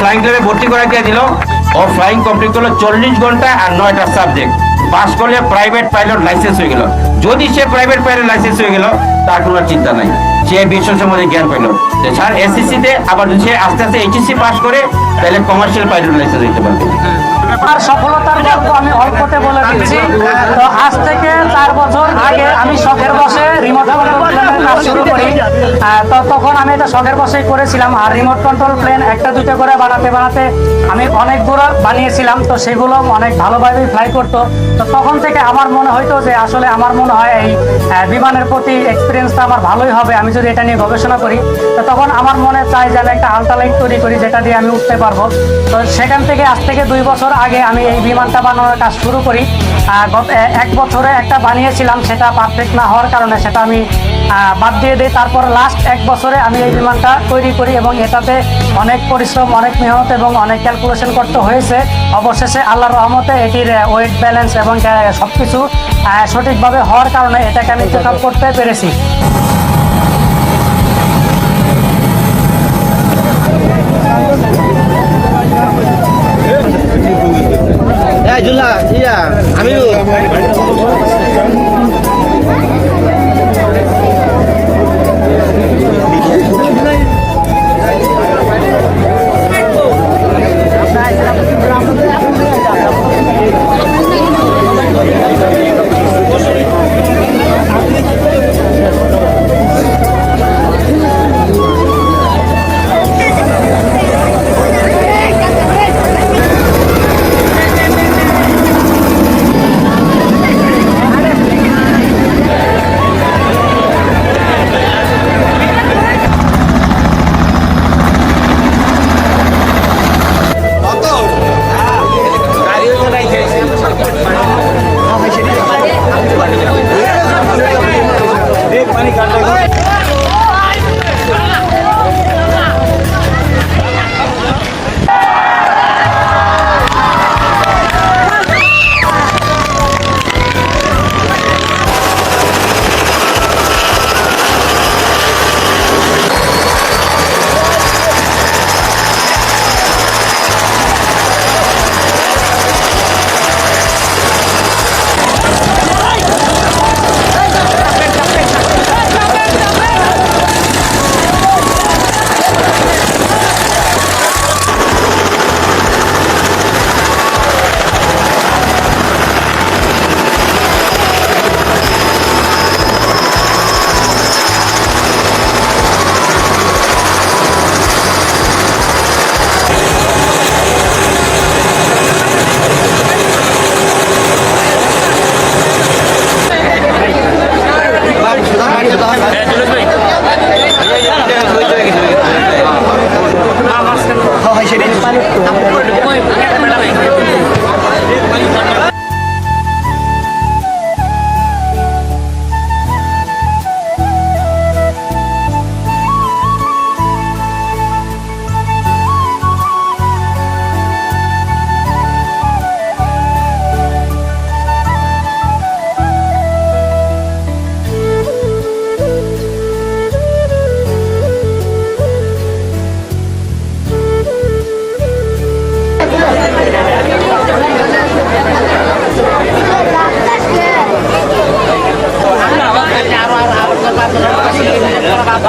Flying ক্লাবে ভর্তি করে দিয়েছিল ও ফ্লাইং কমপ্লিট করল চল্লিশ ঘণ্টা আর নয়টা সাবজেক্ট পাস করলে প্রাইভেট পাইলট লাইসেন্স হয়ে গেল। যদি সে প্রাইভেট পাইলট লাইসেন্স হয়ে গেল তার কোনো চিন্তা নাই। সে বিশ্ব সম্বন্ধে জ্ঞান পেল। স্যার এসএসসি তে আবার যদি সে আস্তে আস্তে এইচএসসি পাস করে তাহলে কমার্শিয়াল পাইলট লাইসেন্স দিতে পারবে। আর সফলতার গল্প আমি অল্পতে বলে দিচ্ছি। তো আজ থেকে চার বছর আগে আমি শখের বসে রিমোট কাজ শুরু করি। তো তখন আমি এটা শখের বসেই করেছিলাম। আর রিমোট কন্ট্রোল প্লেন একটা, দুটো করে বানাতে বানাতে আমি অনেকগুলো বানিয়েছিলাম। তো সেগুলো অনেক ভালোভাবেই ফ্লাই করতো। তো তখন থেকে আমার মনে হইতো যে আসলে আমার মনে হয় এই বিমানের প্রতি এক্সপিরিয়েন্সটা আমার ভালোই হবে। আমি যদি এটা নিয়ে গবেষণা করি, তো তখন আমার মনে চাই যে আমি একটা আল্ট্রালাইট তৈরি করি, যেটা দিয়ে আমি উঠতে পারব। তো সেখান থেকে আজ থেকে দুই বছর আগে আমি এই বিমানটা বানানোর কাজ শুরু করি। এক বছরে একটা বানিয়েছিলাম, সেটা পারফেক্ট না হওয়ার কারণে সেটা আমি বাদ দিয়ে দিই। তারপর লাস্ট এক বছরে আমি এই বিমানটা তৈরি করি এবং এটাতে অনেক পরিশ্রম, অনেক মেহনত এবং অনেক ক্যালকুলেশন করতে হয়েছে। অবশেষে আল্লাহর রহমতে এটির ওয়েট ব্যালেন্স এবং সব কিছু সঠিকভাবে হওয়ার কারণে এটাকে আমি চেক করতে পেরেছি।